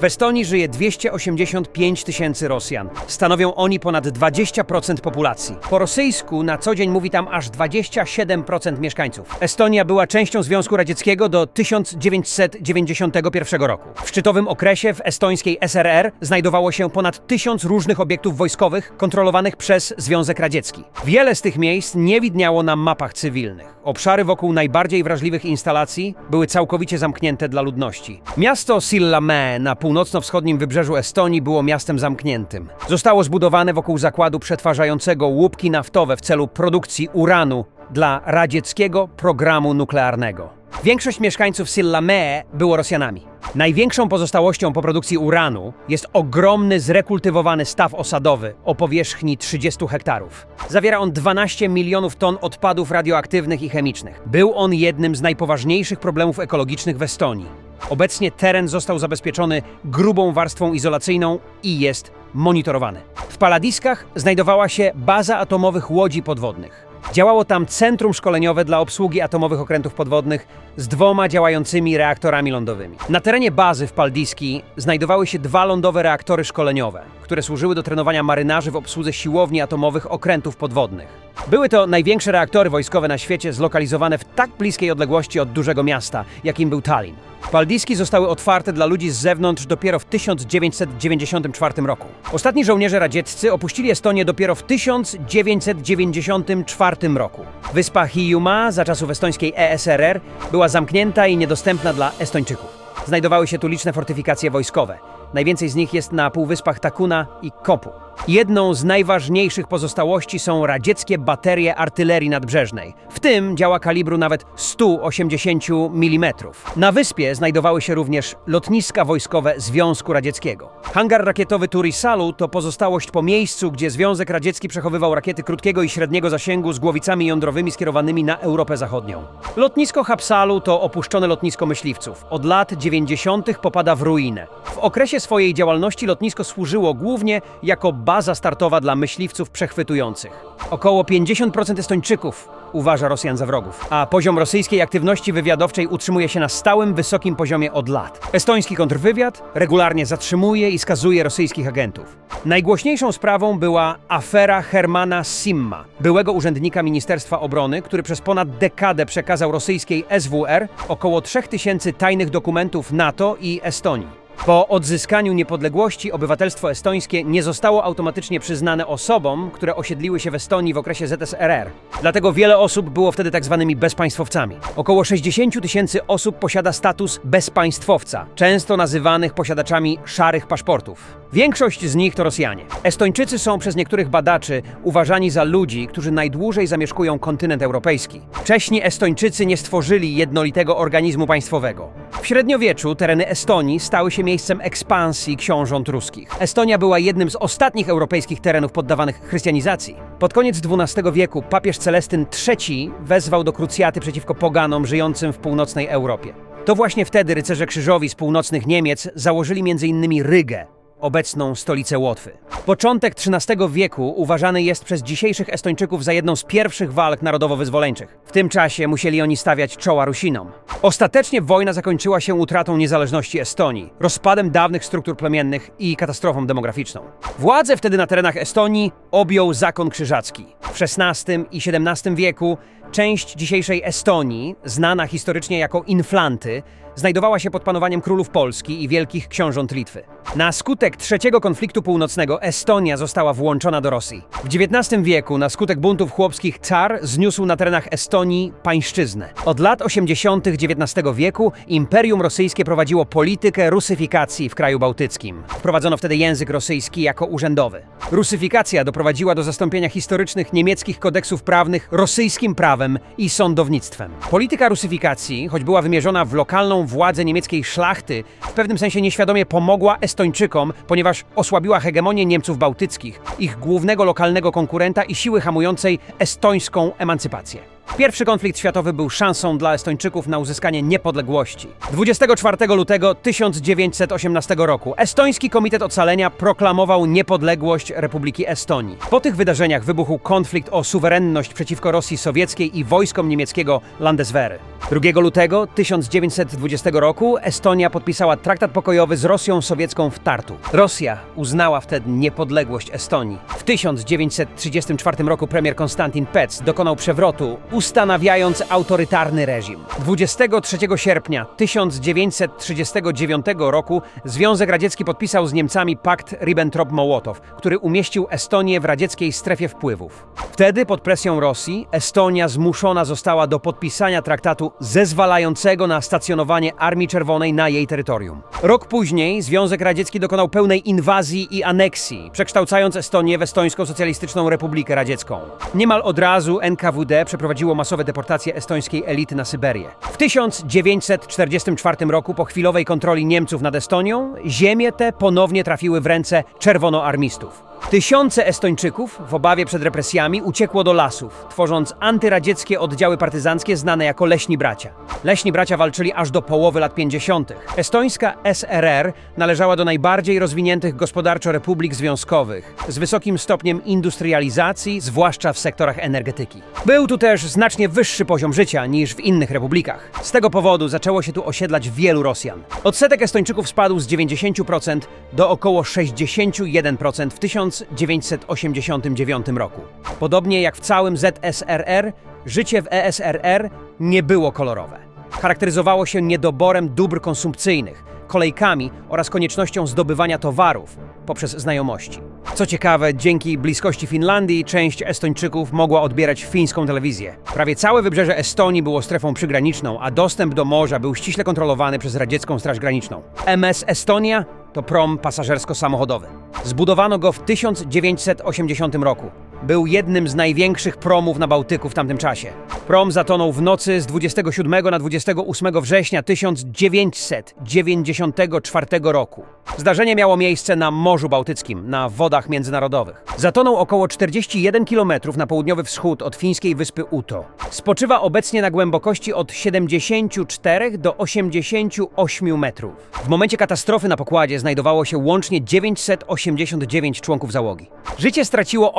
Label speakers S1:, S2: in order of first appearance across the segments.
S1: W Estonii żyje 285 tysięcy Rosjan. Stanowią oni ponad 20% populacji. Po rosyjsku na co dzień mówi tam aż 27% mieszkańców. Estonia była częścią Związku Radzieckiego do 1991 roku. W szczytowym okresie w estońskiej SRR znajdowało się ponad tysiąc różnych obiektów wojskowych kontrolowanych przez Związek Radziecki. Wiele z tych miejsc nie widniało na mapach cywilnych. Obszary wokół najbardziej wrażliwych instalacji były całkowicie zamknięte dla ludności. Miasto Sillamäe na północno-wschodnim wybrzeżu Estonii było miastem zamkniętym. Zostało zbudowane wokół zakładu przetwarzającego łupki naftowe w celu produkcji uranu dla radzieckiego programu nuklearnego. Większość mieszkańców Sillamäe było Rosjanami. Największą pozostałością po produkcji uranu jest ogromny zrekultywowany staw osadowy o powierzchni 30 hektarów. Zawiera on 12 milionów ton odpadów radioaktywnych i chemicznych. Był on jednym z najpoważniejszych problemów ekologicznych w Estonii. Obecnie teren został zabezpieczony grubą warstwą izolacyjną i jest monitorowany. W Paladiskach znajdowała się baza atomowych łodzi podwodnych. Działało tam centrum szkoleniowe dla obsługi atomowych okrętów podwodnych z dwoma działającymi reaktorami lądowymi. Na terenie bazy w Paldiski znajdowały się dwa lądowe reaktory szkoleniowe, które służyły do trenowania marynarzy w obsłudze siłowni atomowych okrętów podwodnych. Były to największe reaktory wojskowe na świecie zlokalizowane w tak bliskiej odległości od dużego miasta, jakim był Tallinn. Paldiski zostały otwarte dla ludzi z zewnątrz dopiero w 1994 roku. Ostatni żołnierze radzieccy opuścili Estonię dopiero w 1994 roku. Wyspa Hiiumaa za czasów estońskiej ESRR była zamknięta i niedostępna dla Estończyków. Znajdowały się tu liczne fortyfikacje wojskowe. Najwięcej z nich jest na półwyspach Takuna i Kopu. Jedną z najważniejszych pozostałości są radzieckie baterie artylerii nadbrzeżnej. W tym działa kalibru nawet 180 mm. Na wyspie znajdowały się również lotniska wojskowe Związku Radzieckiego. Hangar rakietowy Turisalu to pozostałość po miejscu, gdzie Związek Radziecki przechowywał rakiety krótkiego i średniego zasięgu z głowicami jądrowymi skierowanymi na Europę Zachodnią. Lotnisko Hapsalu to opuszczone lotnisko myśliwców. Od lat 90. popada w ruinę. W okresie swojej działalności lotnisko służyło głównie jako baza startowa dla myśliwców przechwytujących. Około 50% Estończyków uważa Rosjan za wrogów, a poziom rosyjskiej aktywności wywiadowczej utrzymuje się na stałym, wysokim poziomie od lat. Estoński kontrwywiad regularnie zatrzymuje i skazuje rosyjskich agentów. Najgłośniejszą sprawą była afera Hermana Simma, byłego urzędnika Ministerstwa Obrony, który przez ponad dekadę przekazał rosyjskiej SWR około 3000 tajnych dokumentów NATO i Estonii. Po odzyskaniu niepodległości obywatelstwo estońskie nie zostało automatycznie przyznane osobom, które osiedliły się w Estonii w okresie ZSRR. Dlatego wiele osób było wtedy tak zwanymi bezpaństwowcami. Około 60 tysięcy osób posiada status bezpaństwowca, często nazywanych posiadaczami szarych paszportów. Większość z nich to Rosjanie. Estończycy są przez niektórych badaczy uważani za ludzi, którzy najdłużej zamieszkują kontynent europejski. Wcześniej Estończycy nie stworzyli jednolitego organizmu państwowego. W średniowieczu tereny Estonii stały się miejscem ekspansji książąt ruskich. Estonia była jednym z ostatnich europejskich terenów poddawanych chrystianizacji. Pod koniec XII wieku papież Celestyn III wezwał do krucjaty przeciwko poganom żyjącym w północnej Europie. To właśnie wtedy rycerze krzyżowi z północnych Niemiec założyli m.in. Rygę, obecną stolicę Łotwy. Początek XIII wieku uważany jest przez dzisiejszych Estończyków za jedną z pierwszych walk narodowo-wyzwoleńczych. W tym czasie musieli oni stawiać czoła Rusinom. Ostatecznie wojna zakończyła się utratą niezależności Estonii, rozpadem dawnych struktur plemiennych i katastrofą demograficzną. Władzę wtedy na terenach Estonii objął zakon krzyżacki. W XVI i XVII wieku część dzisiejszej Estonii, znana historycznie jako Inflanty, znajdowała się pod panowaniem królów Polski i wielkich książąt Litwy. Na skutek trzeciego konfliktu północnego Estonia została włączona do Rosji. W XIX wieku na skutek buntów chłopskich car zniósł na terenach Estonii pańszczyznę. Od lat 80. XIX wieku Imperium Rosyjskie prowadziło politykę rusyfikacji w kraju bałtyckim. Wprowadzono wtedy język rosyjski jako urzędowy. Rusyfikacja doprowadziła do zastąpienia historycznych niemieckich kodeksów prawnych rosyjskim prawem i sądownictwem. Polityka rusyfikacji, choć była wymierzona w lokalną władzę niemieckiej szlachty, w pewnym sensie nieświadomie pomogła Estończykom, ponieważ osłabiła hegemonię Niemców bałtyckich, ich głównego lokalnego konkurenta i siły hamującej estońską emancypację. Pierwszy konflikt światowy był szansą dla Estończyków na uzyskanie niepodległości. 24 lutego 1918 roku Estoński Komitet Ocalenia proklamował niepodległość Republiki Estonii. Po tych wydarzeniach wybuchł konflikt o suwerenność przeciwko Rosji Sowieckiej i wojskom niemieckiego Landeswehry. 2 lutego 1920 roku Estonia podpisała traktat pokojowy z Rosją Sowiecką w Tartu. Rosja uznała wtedy niepodległość Estonii. W 1934 roku premier Konstantin Pec dokonał przewrotu, ustanawiając autorytarny reżim. 23 sierpnia 1939 roku Związek Radziecki podpisał z Niemcami pakt Ribbentrop-Mołotow, który umieścił Estonię w radzieckiej strefie wpływów. Wtedy pod presją Rosji Estonia zmuszona została do podpisania traktatu zezwalającego na stacjonowanie Armii Czerwonej na jej terytorium. Rok później Związek Radziecki dokonał pełnej inwazji i aneksji, przekształcając Estonię w Estońską Socjalistyczną Republikę Radziecką. Niemal od razu NKWD przeprowadziło masowe deportacje estońskiej elity na Syberię. W 1944 roku, po chwilowej kontroli Niemców nad Estonią, ziemie te ponownie trafiły w ręce czerwonoarmistów. Tysiące Estończyków w obawie przed represjami uciekło do lasów, tworząc antyradzieckie oddziały partyzanckie znane jako Leśni Bracia. Leśni Bracia walczyli aż do połowy lat 50. Estońska SRR należała do najbardziej rozwiniętych gospodarczo republik związkowych, z wysokim stopniem industrializacji, zwłaszcza w sektorach energetyki. Był tu też znacznie wyższy poziom życia niż w innych republikach. Z tego powodu zaczęło się tu osiedlać wielu Rosjan. Odsetek Estończyków spadł z 90% do około 61% w 1989 roku. Podobnie jak w całym ZSRR, życie w ESRR nie było kolorowe. Charakteryzowało się niedoborem dóbr konsumpcyjnych, kolejkami oraz koniecznością zdobywania towarów poprzez znajomości. Co ciekawe, dzięki bliskości Finlandii część Estończyków mogła odbierać fińską telewizję. Prawie całe wybrzeże Estonii było strefą przygraniczną, a dostęp do morza był ściśle kontrolowany przez radziecką Straż Graniczną. MS Estonia to prom pasażersko-samochodowy. Zbudowano go w 1980 roku. Był jednym z największych promów na Bałtyku w tamtym czasie. Prom zatonął w nocy z 27 na 28 września 1994 roku. Zdarzenie miało miejsce na Morzu Bałtyckim, na wodach międzynarodowych. Zatonął około 41 km na południowy wschód od fińskiej wyspy Uto. Spoczywa obecnie na głębokości od 74 do 88 metrów. W momencie katastrofy na pokładzie znajdowało się łącznie 989 członków załogi. Życie straciło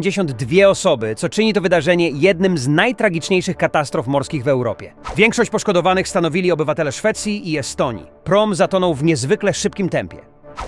S1: 852 osoby, co czyni to wydarzenie jednym z najtragiczniejszych katastrof morskich w Europie. Większość poszkodowanych stanowili obywatele Szwecji i Estonii. Prom zatonął w niezwykle szybkim tempie.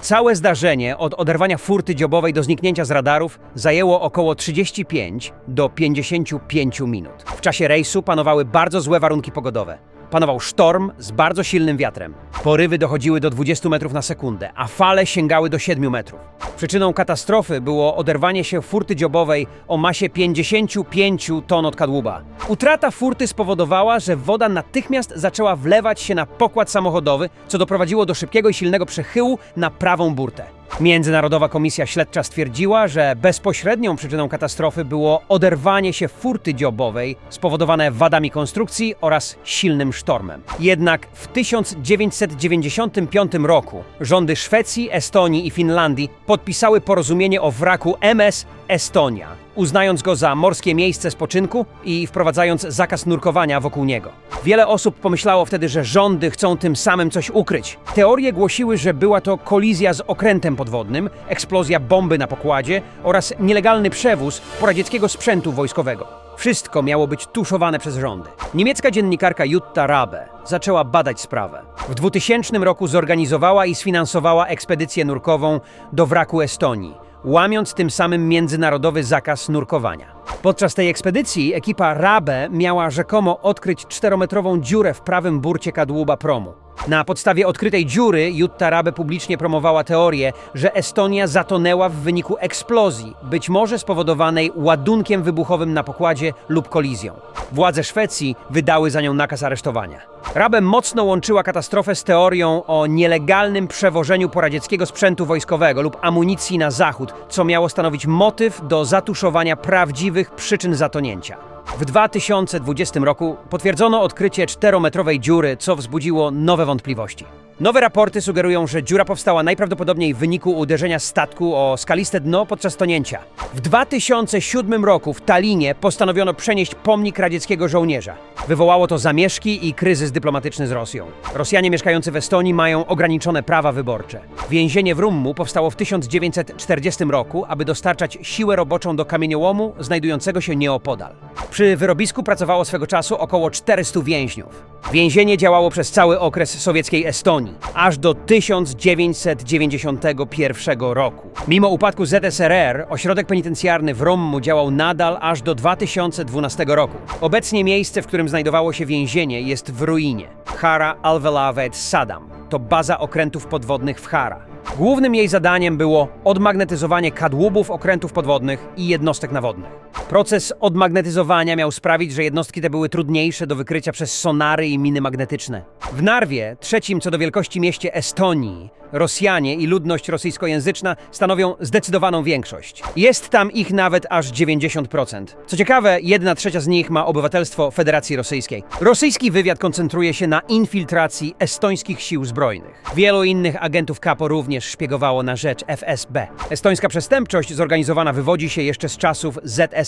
S1: Całe zdarzenie od oderwania furty dziobowej do zniknięcia z radarów zajęło około 35 do 55 minut. W czasie rejsu panowały bardzo złe warunki pogodowe. Panował sztorm z bardzo silnym wiatrem. Porywy dochodziły do 20 metrów na sekundę, a fale sięgały do 7 metrów. Przyczyną katastrofy było oderwanie się furty dziobowej o masie 55 ton od kadłuba. Utrata furty spowodowała, że woda natychmiast zaczęła wlewać się na pokład samochodowy, co doprowadziło do szybkiego i silnego przechyłu na prawą burtę. Międzynarodowa Komisja Śledcza stwierdziła, że bezpośrednią przyczyną katastrofy było oderwanie się furty dziobowej spowodowane wadami konstrukcji oraz silnym sztormem. Jednak w 1995 roku rządy Szwecji, Estonii i Finlandii podpisały porozumienie o wraku MS Estonia, uznając go za morskie miejsce spoczynku i wprowadzając zakaz nurkowania wokół niego. Wiele osób pomyślało wtedy, że rządy chcą tym samym coś ukryć. Teorie głosiły, że była to kolizja z okrętem podwodnym, eksplozja bomby na pokładzie oraz nielegalny przewóz poradzieckiego sprzętu wojskowego. Wszystko miało być tuszowane przez rządy. Niemiecka dziennikarka Jutta Rabe zaczęła badać sprawę. W 2000 roku zorganizowała i sfinansowała ekspedycję nurkową do wraku Estonii, łamiąc tym samym międzynarodowy zakaz nurkowania. Podczas tej ekspedycji ekipa Rabe miała rzekomo odkryć czterometrową dziurę w prawym burcie kadłuba promu. Na podstawie odkrytej dziury Jutta Rabe publicznie promowała teorię, że Estonia zatonęła w wyniku eksplozji, być może spowodowanej ładunkiem wybuchowym na pokładzie lub kolizją. Władze Szwecji wydały za nią nakaz aresztowania. Rabe mocno łączyła katastrofę z teorią o nielegalnym przewożeniu poradzieckiego sprzętu wojskowego lub amunicji na zachód, co miało stanowić motyw do zatuszowania prawdziwych przyczyn zatonięcia. W 2020 roku potwierdzono odkrycie czterometrowej dziury, co wzbudziło nowe wątpliwości. Nowe raporty sugerują, że dziura powstała najprawdopodobniej w wyniku uderzenia statku o skaliste dno podczas tonięcia. W 2007 roku w Talinie postanowiono przenieść pomnik radzieckiego żołnierza. Wywołało to zamieszki i kryzys dyplomatyczny z Rosją. Rosjanie mieszkający w Estonii mają ograniczone prawa wyborcze. Więzienie w Rummu powstało w 1940 roku, aby dostarczać siłę roboczą do kamieniołomu znajdującego się nieopodal. Przy wyrobisku pracowało swego czasu około 400 więźniów. Więzienie działało przez cały okres sowieckiej Estonii, aż do 1991 roku. Mimo upadku ZSRR, ośrodek penitencjarny w Rommu działał nadal aż do 2012 roku. Obecnie miejsce, w którym znajdowało się więzienie, jest w ruinie. Hara Alvelavet Sadam to baza okrętów podwodnych w Hara. Głównym jej zadaniem było odmagnetyzowanie kadłubów okrętów podwodnych i jednostek nawodnych. Proces odmagnetyzowania miał sprawić, że jednostki te były trudniejsze do wykrycia przez sonary i miny magnetyczne. W Narwie, trzecim co do wielkości mieście Estonii, Rosjanie i ludność rosyjskojęzyczna stanowią zdecydowaną większość. Jest tam ich nawet aż 90%. Co ciekawe, jedna trzecia z nich ma obywatelstwo Federacji Rosyjskiej. Rosyjski wywiad koncentruje się na infiltracji estońskich sił zbrojnych. Wielu innych agentów kapo również szpiegowało na rzecz FSB. Estońska przestępczość zorganizowana wywodzi się jeszcze z czasów ZSRR.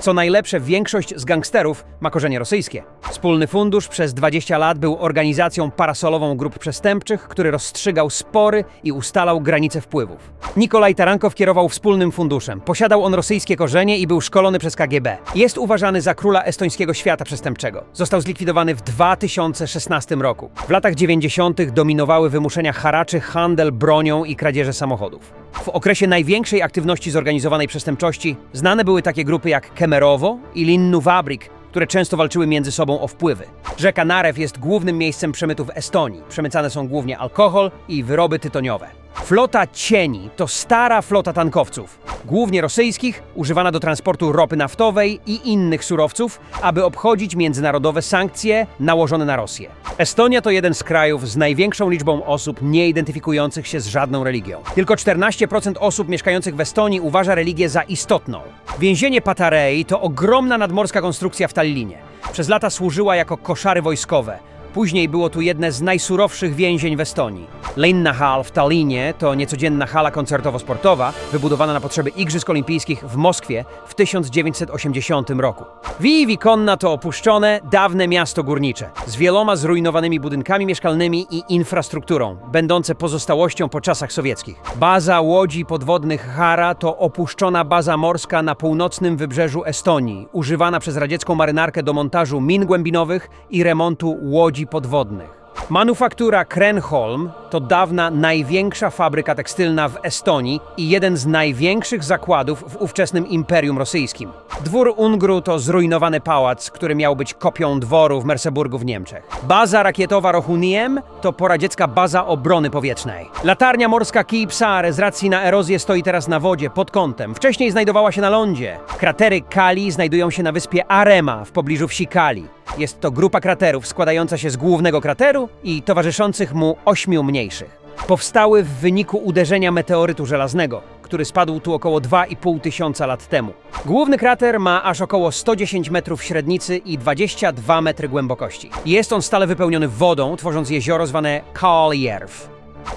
S1: Co najlepsze, większość z gangsterów ma korzenie rosyjskie. Wspólny Fundusz przez 20 lat był organizacją parasolową grup przestępczych, który rozstrzygał spory i ustalał granice wpływów. Nikolaj Tarankow kierował Wspólnym Funduszem. Posiadał on rosyjskie korzenie i był szkolony przez KGB. Jest uważany za króla estońskiego świata przestępczego. Został zlikwidowany w 2016 roku. W latach 90. dominowały wymuszenia haraczy, handel bronią i kradzieże samochodów. W okresie największej aktywności zorganizowanej przestępczości znane były takie grupy jak Kemerowo i Linnu Fabrik, które często walczyły między sobą o wpływy. Rzeka Narew jest głównym miejscem przemytu w Estonii. Przemycane są głównie alkohol i wyroby tytoniowe. Flota cieni to stara flota tankowców, głównie rosyjskich, używana do transportu ropy naftowej i innych surowców, aby obchodzić międzynarodowe sankcje nałożone na Rosję. Estonia to jeden z krajów z największą liczbą osób nie identyfikujących się z żadną religią. Tylko 14% osób mieszkających w Estonii uważa religię za istotną. Więzienie Patarei to ogromna nadmorska konstrukcja w Tallinie. Przez lata służyła jako koszary wojskowe. Później było tu jedne z najsurowszych więzień w Estonii. Linna Hall w Tallinie to niecodzienna hala koncertowo-sportowa, wybudowana na potrzeby Igrzysk Olimpijskich w Moskwie w 1980 roku. Vivi Konna to opuszczone, dawne miasto górnicze, z wieloma zrujnowanymi budynkami mieszkalnymi i infrastrukturą, będące pozostałością po czasach sowieckich. Baza łodzi podwodnych Hara to opuszczona baza morska na północnym wybrzeżu Estonii, używana przez radziecką marynarkę do montażu min głębinowych i remontu łodzi podwodnych. Manufaktura Krenholm to dawna największa fabryka tekstylna w Estonii i jeden z największych zakładów w ówczesnym Imperium Rosyjskim. Dwór Ungru to zrujnowany pałac, który miał być kopią dworu w Merseburgu w Niemczech. Baza rakietowa Rohuniem to poradziecka baza obrony powietrznej. Latarnia morska Kiipsare z racji na erozję stoi teraz na wodzie pod kątem. Wcześniej znajdowała się na lądzie. Kratery Kali znajdują się na wyspie Arema w pobliżu wsi Kali. Jest to grupa kraterów składająca się z głównego krateru i towarzyszących mu ośmiu mniejszych. Powstały w wyniku uderzenia meteorytu żelaznego, który spadł tu około 2,5 tysiąca lat temu. Główny krater ma aż około 110 metrów średnicy i 22 metry głębokości. Jest on stale wypełniony wodą, tworząc jezioro zwane Karljerv.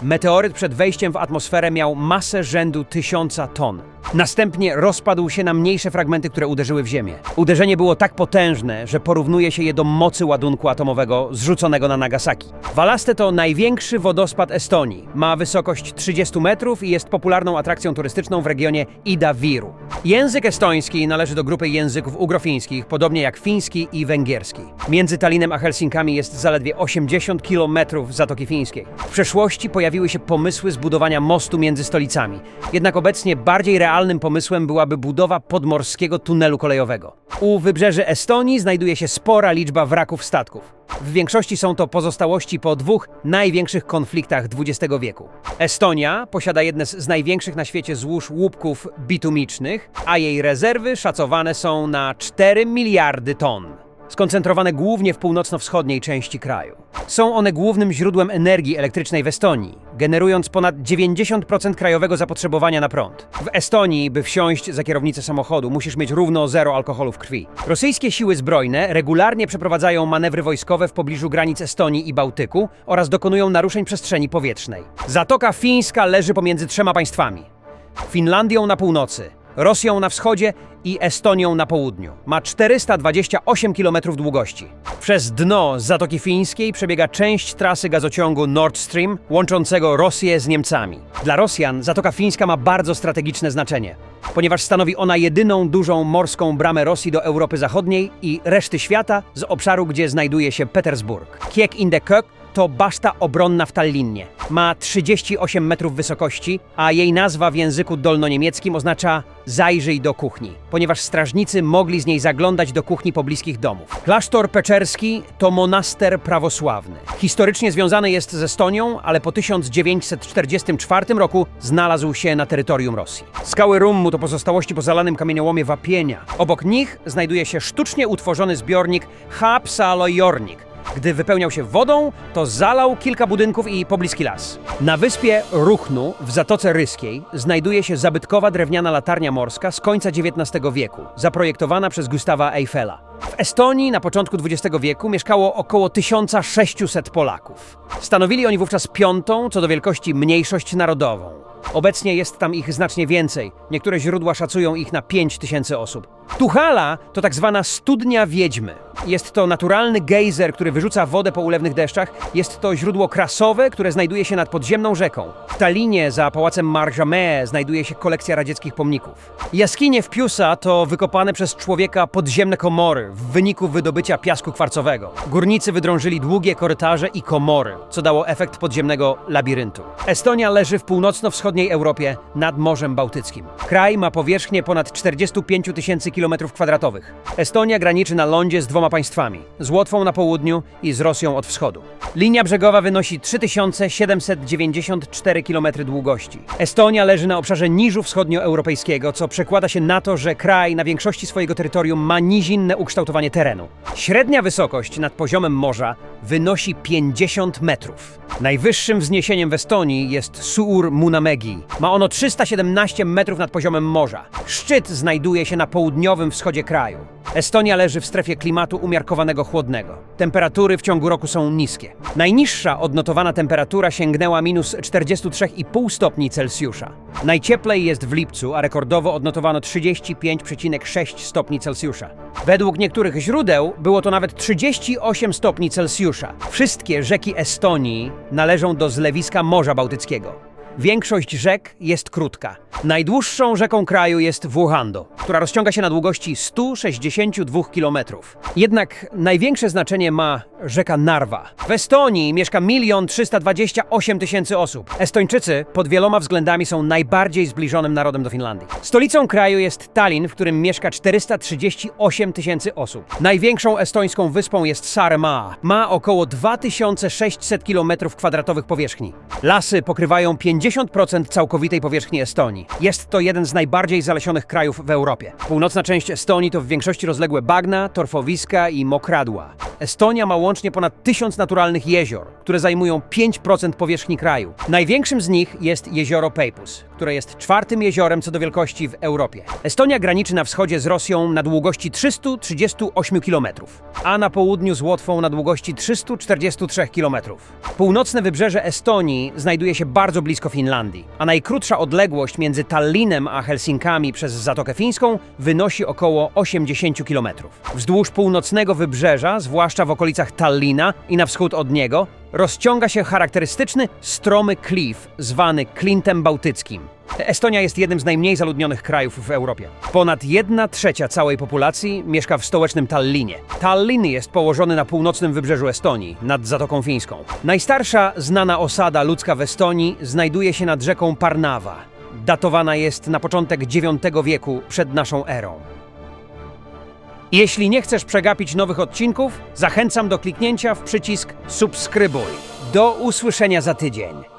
S1: Meteoryt przed wejściem w atmosferę miał masę rzędu tysiąca ton. Następnie rozpadł się na mniejsze fragmenty, które uderzyły w Ziemię. Uderzenie było tak potężne, że porównuje się je do mocy ładunku atomowego zrzuconego na Nagasaki. Walaste to największy wodospad Estonii. Ma wysokość 30 metrów i jest popularną atrakcją turystyczną w regionie Ida-Viru. Język estoński należy do grupy języków ugrofińskich, podobnie jak fiński i węgierski. Między Tallinem a Helsinkami jest zaledwie 80 kilometrów Zatoki Fińskiej. W przeszłości pojawiły się pomysły zbudowania mostu między stolicami. Jednak obecnie bardziej realnym pomysłem byłaby budowa podmorskiego tunelu kolejowego. U wybrzeży Estonii znajduje się spora liczba wraków statków. W większości są to pozostałości po dwóch największych konfliktach XX wieku. Estonia posiada jedne z największych na świecie złóż łupków bitumicznych, a jej rezerwy szacowane są na 4 miliardy ton. Skoncentrowane głównie w północno-wschodniej części kraju. Są one głównym źródłem energii elektrycznej w Estonii, generując ponad 90% krajowego zapotrzebowania na prąd. W Estonii, by wsiąść za kierownicę samochodu, musisz mieć równo zero alkoholu w krwi. Rosyjskie siły zbrojne regularnie przeprowadzają manewry wojskowe w pobliżu granic Estonii i Bałtyku oraz dokonują naruszeń przestrzeni powietrznej. Zatoka Fińska leży pomiędzy trzema państwami. Finlandią na północy, Rosją na wschodzie i Estonią na południu. Ma 428 km długości. Przez dno Zatoki Fińskiej przebiega część trasy gazociągu Nord Stream łączącego Rosję z Niemcami. Dla Rosjan Zatoka Fińska ma bardzo strategiczne znaczenie, ponieważ stanowi ona jedyną dużą morską bramę Rosji do Europy Zachodniej i reszty świata z obszaru, gdzie znajduje się Petersburg. Kiek in de Kök to baszta obronna w Tallinnie. Ma 38 metrów wysokości, a jej nazwa w języku dolnoniemieckim oznacza zajrzyj do kuchni, ponieważ strażnicy mogli z niej zaglądać do kuchni pobliskich domów. Klasztor Peczerski to monaster prawosławny. Historycznie związany jest z Estonią, ale po 1944 roku znalazł się na terytorium Rosji. Skały Rummu to pozostałości po zalanym kamieniołomie wapienia. Obok nich znajduje się sztucznie utworzony zbiornik Hapsalojornik, gdy wypełniał się wodą, to zalał kilka budynków i pobliski las. Na wyspie Ruchnu w Zatoce Ryskiej znajduje się zabytkowa drewniana latarnia morska z końca XIX wieku, zaprojektowana przez Gustawa Eiffela. W Estonii na początku XX wieku mieszkało około 1600 Polaków. Stanowili oni wówczas piątą, co do wielkości, mniejszość narodową. Obecnie jest tam ich znacznie więcej. Niektóre źródła szacują ich na 5000 osób. Tuchala to tak zwana studnia wiedźmy. Jest to naturalny gejzer, który wyrzuca wodę po ulewnych deszczach. Jest to źródło krasowe, które znajduje się nad podziemną rzeką. W Talinie za pałacem Marjamé znajduje się kolekcja radzieckich pomników. Jaskinie w Piusa to wykopane przez człowieka podziemne komory w wyniku wydobycia piasku kwarcowego. Górnicy wydrążyli długie korytarze i komory, co dało efekt podziemnego labiryntu. Estonia leży w północno-wschodniej Europie nad Morzem Bałtyckim. Kraj ma powierzchnię ponad 45 tysięcy kilometrów kwadratowych. Estonia graniczy na lądzie z dwoma państwami: z Łotwą na południu i z Rosją od wschodu. Linia brzegowa wynosi 3794 km długości. Estonia leży na obszarze niżu wschodnioeuropejskiego, co przekłada się na to, że kraj na większości swojego terytorium ma nizinne ukształtowanie terenu. Średnia wysokość nad poziomem morza wynosi 50 metrów. Najwyższym wzniesieniem w Estonii jest Suur Munamegi. Ma ono 317 metrów nad poziomem morza. Szczyt znajduje się na południowym wschodzie kraju. Estonia leży w strefie klimatu umiarkowanego chłodnego. Temperatury w ciągu roku są niskie. Najniższa odnotowana temperatura sięgnęła minus 43,5 stopni Celsjusza. Najcieplej jest w lipcu, a rekordowo odnotowano 35,6 stopni Celsjusza. Według niektórych źródeł było to nawet 38 stopni Celsjusza. Wszystkie rzeki Estonii należą do zlewiska Morza Bałtyckiego. Większość rzek jest krótka. Najdłuższą rzeką kraju jest Wuhando, która rozciąga się na długości 162 km. Jednak największe znaczenie ma rzeka Narwa. W Estonii mieszka 1 328 tysięcy osób. Estończycy pod wieloma względami są najbardziej zbliżonym narodem do Finlandii. Stolicą kraju jest Tallinn, w którym mieszka 438 tysięcy osób. Największą estońską wyspą jest Saaremaa. Ma około 2600 km kwadratowych powierzchni. Lasy pokrywają 50% całkowitej powierzchni Estonii. Jest to jeden z najbardziej zalesionych krajów w Europie. Północna część Estonii to w większości rozległe bagna, torfowiska i mokradła. Estonia ma łącznie ponad tysiąc naturalnych jezior, które zajmują 5% powierzchni kraju. Największym z nich jest jezioro Peipus, które jest czwartym jeziorem co do wielkości w Europie. Estonia graniczy na wschodzie z Rosją na długości 338 km, a na południu z Łotwą na długości 343 km. Północne wybrzeże Estonii znajduje się bardzo blisko Finlandii, a najkrótsza odległość między Tallinem a Helsinkami przez Zatokę Fińską wynosi około 80 km. Wzdłuż północnego wybrzeża, zwłaszcza w okolicach Tallina i na wschód od niego, rozciąga się charakterystyczny stromy klif zwany Klintem Bałtyckim. Estonia jest jednym z najmniej zaludnionych krajów w Europie. Ponad 1 trzecia całej populacji mieszka w stołecznym Tallinie. Tallinn jest położony na północnym wybrzeżu Estonii, nad Zatoką Fińską. Najstarsza znana osada ludzka w Estonii znajduje się nad rzeką Parnawa. Datowana jest na początek IX wieku przed naszą erą. Jeśli nie chcesz przegapić nowych odcinków, zachęcam do kliknięcia w przycisk subskrybuj. Do usłyszenia za tydzień.